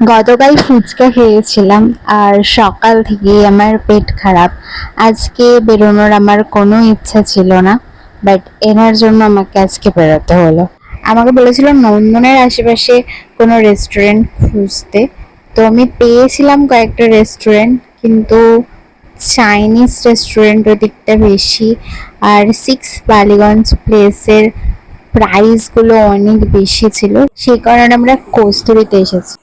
গতকাল ফুচকা খেয়েছিলাম আর সকাল থেকেই আমার পেট খারাপ। আজকে বেরোনোর আমার কোনো ইচ্ছা ছিল না বাট এনার জন্য আমাকে আজকে বেরোতে হলো। আমাকে বলেছিল নন্দনের আশেপাশে কোনো রেস্টুরেন্ট খুঁজতে। তো আমি পেয়েছিলাম কয়েকটা রেস্টুরেন্ট কিন্তু চাইনিজ রেস্টুরেন্ট ওদিকটা বেশি আর সিক্স বালিগঞ্জ প্লেসের প্রাইসগুলো অনেক বেশি ছিল। সেই কারণে আমরা কস্তুরিতে এসেছি।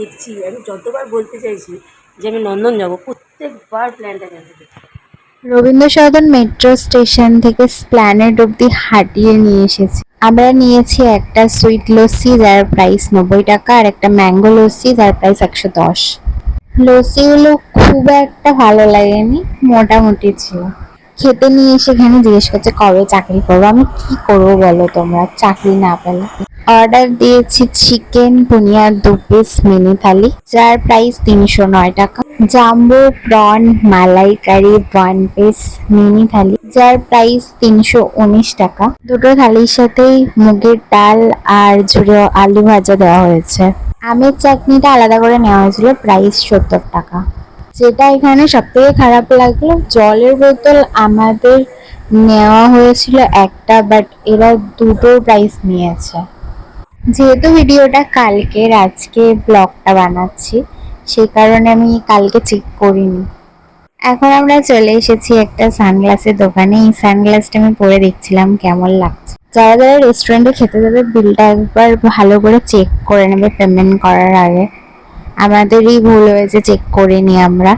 দেখছি, আমি যতবার বলতে চাইছি যে আমি নন্দন যাব, প্রত্যেকবার প্ল্যানটা ক্যান্সেল করছি। রবীন্দ্র সদন মেট্রো স্টেশন থেকে স্প্ল্যানেড অব্দি হাঁটিয়ে নিয়ে এসেছি। আমরা নিয়েছি একটা সুইট লস্যি, যার প্রাইস নব্বই টাকা, আর একটা ম্যাঙ্গো লস্যি, যার প্রাইস একশো দশ। লস্যিগুলো খুব একটা ভালো লাগেনি, মোটামুটি ছিল। খেতে নিয়ে এসে এখানে জিজ্ঞেস করছে, কবে চাকরি করব? আমি, কি করব বলো তোমরা? চাকরি না পেলে। অর্ডার দিয়েছি চিকেন বুনিয়ার দু পিস মিনি থালি, যার প্রাইস তিনশো নয় টাকা। Jumbo prawn malaikari one piece mini thali, যার প্রাইস তিনশো উনিশ টাকা। দুটো থালির সাথেই মুগের ডাল আর জুড়ে আলু ভাজা দেওয়া হয়েছে। আমের চাটনিটা আলাদা করে নেওয়া হয়েছিল প্রাইস সত্তর টাকা। যেটা এখানে সব থেকে খারাপ লাগল, জলের বোতল আমাদের নেওয়া হয়েছিল একটা বাট এরা দুটোর প্রাইস নিয়েছে। যেহেতু ভিডিওটা কালকের আজকে ব্লগটা বানাচ্ছি, সেই কারণে আমি কালকে চেক করিনি। এখন আমরা চলে এসেছি একটা সানগ্লাসের দোকানে। এই সানগ্লাসটা আমি পরে দেখছিলাম, কেমন লাগছে। যারা যারা রেস্টুরেন্টে খেতে যাবে, বিলটা একবার ভালো করে চেক করে নেবে পেমেন্ট করার আগে। আমাদেরই ভুল হয়েছে চেক করিনি আমরা।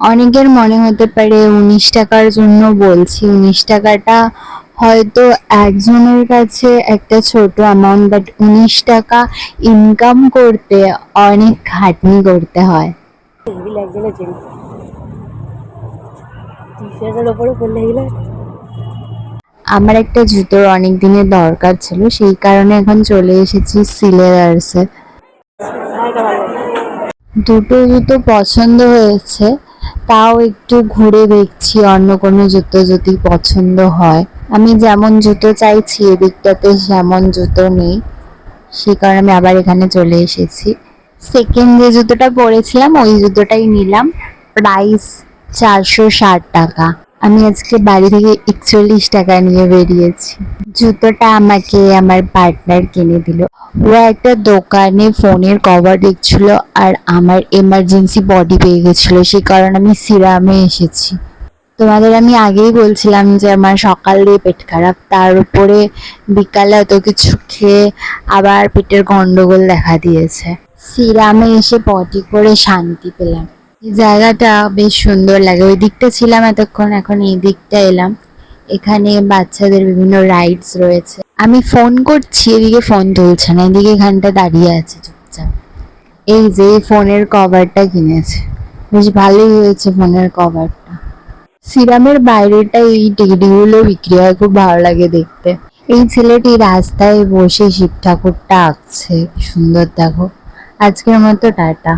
অনেকের মনে হতে পারে, উনিশ টাকার জন্য বলছি, উনিশ টাকাটা হয়তো একজনের কাছে একটা ছোট অ্যামাউন্ট বাট উনিশ টাকা ইনকাম করতে অনেক খাটনি করতে হয়। আমার একটা জুতোর অনেক দিনের দরকার ছিল সেই কারণে এখন চলে এসেছি সিলেদার্সে দুটো জুতো পছন্দ হয়েছে তাও একটু ঘুরে দেখছি, অন্য কোনো জুতো যদি পছন্দ হয়। আমি যেমন জুতো চাইছি, এদিকটাতে যেমন জুতো নেই। সে কারণে আমি আবার এখানে চলে এসেছি। সেকেন্ড যে জুতোটা পরেছিলাম, ওই জুতোটাই নিলাম। প্রাইস চারশো ষাট টাকা। আমি আজকে বাড়ি থেকে একচল্লিশ টাকা নিয়ে বেরিয়েছি। জুতোটা আমাকে আমার পার্টনার কিনে দিল। ও একটা দোকানে ফোনের কভার দেখছিল আর আমার এমার্জেন্সি বডি পেয়ে গেছিল, সেই কারণে আমি সিরামে এসেছি। তোমাদের আমি আগেই বলছিলাম যে আমার সকাল দিয়ে পেট খারাপ, তার উপরে বিকালে অত কিছু খেয়ে আবার পেটের গন্ডগোল দেখা দিয়েছে। সিরামে এসে বডি করে শান্তি পেলাম। জায়গাটা বেশ সুন্দর লাগে। ওই দিকটা ছিলাম এতক্ষণ, এখন এই দিকটা এলাম। এখানে বাচ্চাদের বিভিন্ন রাইডস রয়েছে। আমি ফোন করছি, এদিকে ফোন তুলছে না, এদিকে এখানটা দাঁড়িয়ে আছে চুপচাপ। এই যে ফোনের কভারটা কিনেছে। বেশ ভালোই হয়েছে ফোনের কভারটা সিরামের বাইরেটা এই টিকিটিগুলো বিক্রি হয়, খুব ভালো লাগে দেখতে। এই ছেলেটি রাস্তায় বসে শিব ঠাকুরটা আঁকছে। সুন্দর দেখো। আজকের মতো টাটা।